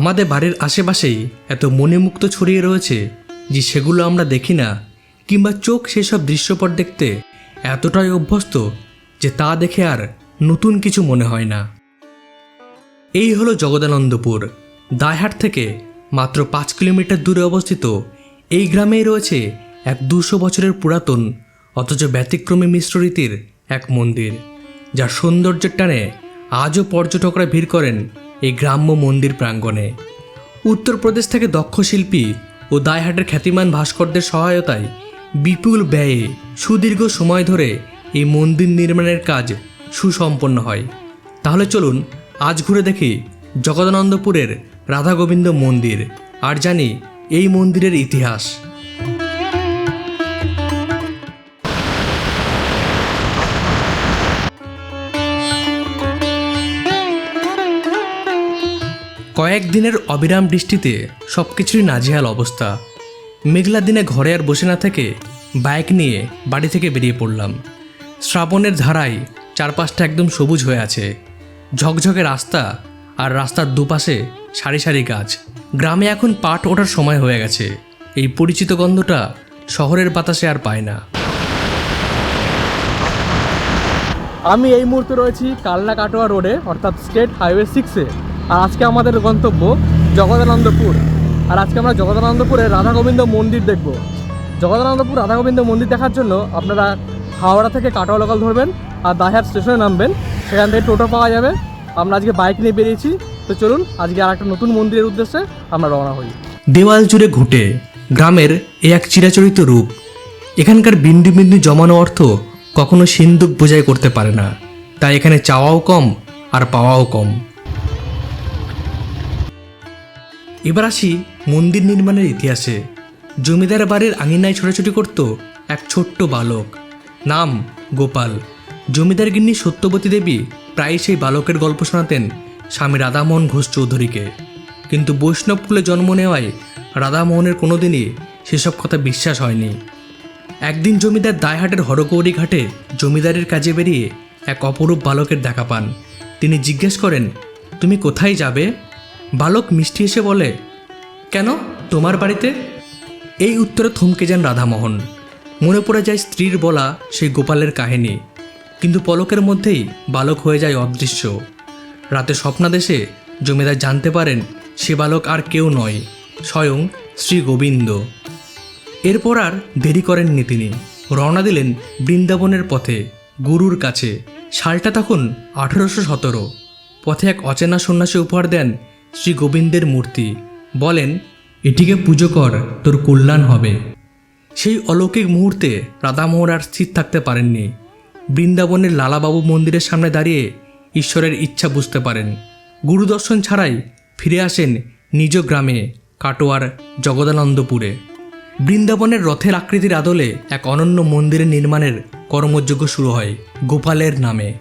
আমাদের বাড়ির আশেপাশেই এত মণিমুক্ত ছড়িয়ে রয়েছে যে সেগুলো আমরা দেখি না, কিংবা চোখ সেসব দৃশ্যপট দেখতে এতটাই অভ্যস্ত যে তা দেখে আর নতুন কিছু মনে হয় না। এই হলো জগদানন্দপুর, দায়হাট থেকে মাত্র পাঁচ কিলোমিটার দূরে অবস্থিত। এই গ্রামেই রয়েছে এক দুশো বছরের পুরাতন, অথচ ব্যতিক্রমী মিশ্র রীতির এক মন্দির, যার সৌন্দর্যের টানে আজও পর্যটকরা ভিড় করেন এই গ্রাম্য মন্দির প্রাঙ্গণে। উত্তরপ্রদেশ থেকে দক্ষ শিল্পী ও দায়হাটের খ্যাতিমান ভাস্করদের সহায়তায় বিপুল ব্যয়ে সুদীর্ঘ সময় ধরে এই মন্দির নির্মাণের কাজ সুসম্পন্ন হয়। তাহলে চলুন আজ ঘুরে দেখি জগদানন্দপুরের রাধাগোবিন্দ মন্দির। আর জানি এই মন্দিরের ইতিহাস। কয়েকদিনের অবিরাম বৃষ্টিতে সব কিছুরই নাজেহাল অবস্থা। মেঘলা দিনে ঘরে আর বসে না থেকে বাইক নিয়ে বাড়ি থেকে বেরিয়ে পড়লাম। শ্রাবণের ধারায় চারপাশটা একদম সবুজ হয়ে আছে। ঝকঝকে রাস্তা আর রাস্তার দুপাশে সারি সারি গাছ। গ্রামে এখন পাট ওঠার সময় হয়ে গেছে। এই পরিচিত গন্ধটা শহরের বাতাসে আর পায় না। আমি এই মুহূর্তে রয়েছি কালনা কাটোয়া রোডে, অর্থাৎ স্টেট হাইওয়ে সিক্সে আর আজকে আমাদের গন্তব্য জগদানন্দপুর। আর আজকে আমরা জগদানন্দপুরে রাধা গোবিন্দ মন্দির দেখব। জগদানন্দপুর রাধা গোবিন্দ মন্দির দেখার জন্য আপনারা হাওড়া থেকে কাটোয়া লোকাল ধরবেন আর দাহার স্টেশনে নামবেন। সেখান থেকে টোটো পাওয়া যাবে। আমরা আজকে বাইক নিয়ে বেরিয়েছি। তো চলুন, আজকে আর একটা নতুন মন্দিরের উদ্দেশ্যে আমরা রওনা হই। দেওয়াল জুড়ে ঘুটে গ্রামের এ এক চিরাচরিত রূপ। এখানকার বিন্দু বিন্দু জমানো অর্থ কখনো সিন্দুক বোঝাই করতে পারে না। তাই এখানে চাওয়াও কম আর পাওয়াও কম। এবার আসি মন্দির নির্মাণের ইতিহাসে। জমিদার বাড়ির আঙিনায় ছোটাছুটি করত এক ছোট্ট বালক। নাম গোপাল। জমিদার গিন্নি সত্যবতী দেবী প্রায় সেই বালকের গল্প শোনাতেন স্বামী রাধামোহন ঘোষ চৌধুরীকে। কিন্তু বৈষ্ণব কুলে জন্ম নেওয়ায় রাধামোহনের কোনোদিনই সেসব কথা বিশ্বাস হয়নি। একদিন জমিদার দায়হাটের হরগৌরী ঘাটে জমিদারের কাজে বেরিয়ে এক অপরূপ বালকের দেখা পান। তিনি জিজ্ঞেস করেন, তুমি কোথায় যাবে? বালক মিষ্টি এসে বলে, কেন? তোমার বাড়িতে? এই উত্তরে থমকে যান রাধামোহন। মনে পড়ে যায় স্ত্রীর বলা সেই গোপালের কাহিনী। কিন্তু পলকের মধ্যেই বালক হয়ে যায় অদৃশ্য। রাতে স্বপ্নাদেশে জমিদার জানতে পারেন, সে বালক আর কেউ নয়, স্বয়ং শ্রী গোবিন্দ। এরপর আর দেরি করেননি তিনি। রওনা দিলেন বৃন্দাবনের পথে, গুরুর কাছে। সালটা তখন আঠেরোশো সতেরো। পথে এক অচেনা সন্ন্যাসী উপহার দেন শ্রী গোবিন্দের মূর্তি। বলেন, এটিকে পুজো কর, তোর কল্যাণ হবে। সেই অলৌকিক মুহূর্তে রাধামোহন আর স্থির থাকতে পারেননি। বৃন্দাবনের লালাবাবু মন্দিরের সামনে দাঁড়িয়ে ঈশ্বরের ইচ্ছা বুঝতে পারেন। গুরুদর্শন ছাড়াই ফিরে আসেন নিজ গ্রামে, কাটোয়ার জগদানন্দপুরে। বৃন্দাবনের রথের আকৃতির আদলে এক অনন্য মন্দিরের নির্মাণের কর্মযজ্ঞ শুরু হয় গোপালের নামে।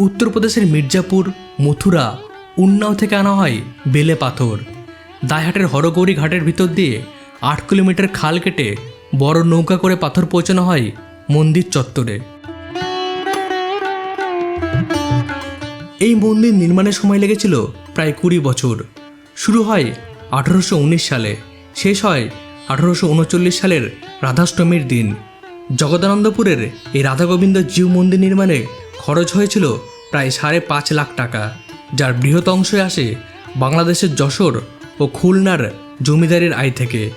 উত্তরপ্রদেশের মির্জাপুর, মথুরা উন্নাও থেকে আনা হয় বেলে পাথর। দায়হাটের হরগৌরী ঘাটের ভিতর দিয়ে আট কিলোমিটার খাল কেটে বড় নৌকা করে পাথর পৌঁছানো হয় মন্দির চত্বরে। এই মন্দির নির্মাণের সময় লেগেছিল প্রায় কুড়ি বছর। শুরু হয় আঠারোশো উনিশ সালে, শেষ হয় আঠারোশো উনচল্লিশ সালের রাধাষ্টমীর দিন। জগদানন্দপুরের এই রাধা গোবিন্দ জিউ মন্দির নির্মাণে খরচ হয়েছিল প্রায় সাড়ে পাঁচ লাখ টাকা। যার বৃহৎ অংশে আসে বাংলাদেশের যশোর ও খুলনার জমিদারের আয় থেকে।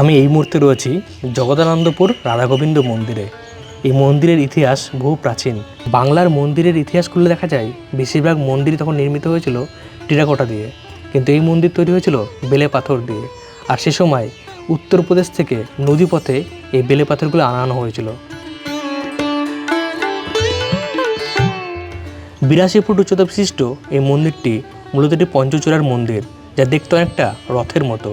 আমি এই মুহূর্তে রয়েছি জগদানন্দপুর রাধাগোবিন্দ মন্দিরে। এই মন্দিরের ইতিহাস বহু প্রাচীন। বাংলার মন্দিরের ইতিহাস খুলে দেখা যায়, বেশিরভাগ মন্দির তখন নির্মিত হয়েছিল টেরাকোটা দিয়ে। কিন্তু এই মন্দির তৈরি হয়েছিল বেলে পাথর দিয়ে। আর সে সময় উত্তরপ্রদেশ থেকে নদীপথে এই বেলে পাথরগুলো আনানো হয়েছিল। বিরাশি ফুট উচ্চতা বিশিষ্ট এই মন্দিরটি মূলত একটি পঞ্চচূড়ার মন্দির, যা দেখতে অনেকটা রথের মতো।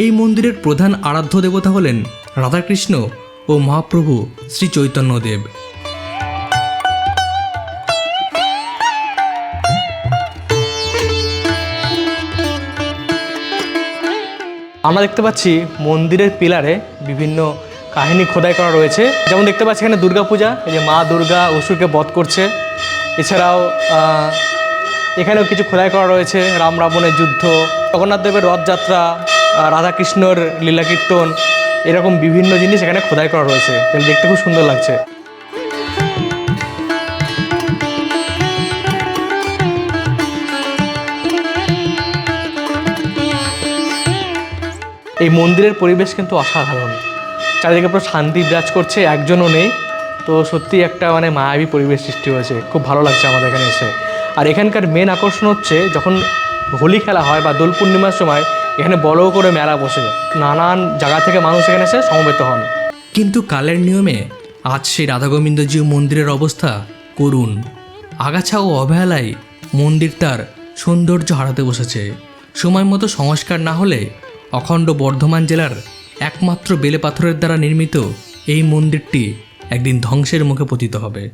এই মন্দিরের প্রধান আরাধ্য দেবতা হলেন রাধাকৃষ্ণ ও মহাপ্রভু শ্রী চৈতন্যদেব। আমরা দেখতে পাচ্ছি মন্দিরের পিলারে বিভিন্ন কাহিনী খোদাই করা রয়েছে। যেমন দেখতে পাচ্ছি এখানে দুর্গাপূজা, এই যে মা দুর্গা অসুরকে বধ করছে। এছাড়াও এখানেও কিছু খোদাই করা রয়েছে, রাম রাবণের যুদ্ধ, জগন্নাথ দেবের রথযাত্রা রাধাকৃষ্ণর লীলা কীর্তন, এরকম বিভিন্ন জিনিস এখানে খোদাই করা রয়েছে। দেখতে খুব সুন্দর লাগছে। এই মন্দিরের পরিবেশ কিন্তু অসাধারণ। চারিদিকে পুরো শান্তি বিরাজ করছে, একজনও নেই। তো সত্যি একটা মানে মায়াবী পরিবেশ সৃষ্টি হয়েছে। খুব ভালো লাগছে আমাদের এখানে এসে। আর এখানকার মেন আকর্ষণ হচ্ছে, যখন হোলি খেলা হয় বা দোল পূর্ণিমার সময় এখানে বড় করে মেলা বসে। নানান জায়গা থেকে মানুষ এখানে এসে সমবেত হন। কিন্তু কালের নিয়মে আজ সেই রাধাগোবিন্দজিউ মন্দিরের অবস্থা করুণ। আগাছা ও অবহেলায় মন্দির তার সৌন্দর্য হারাতে বসেছে। সময় মতো সংস্কার না হলে অখণ্ড বর্ধমান জেলার একমাত্র বেলে পাথরের দ্বারা নির্মিত এই মন্দিরটি একদিন ধ্বংসের মুখে পতিত হবে।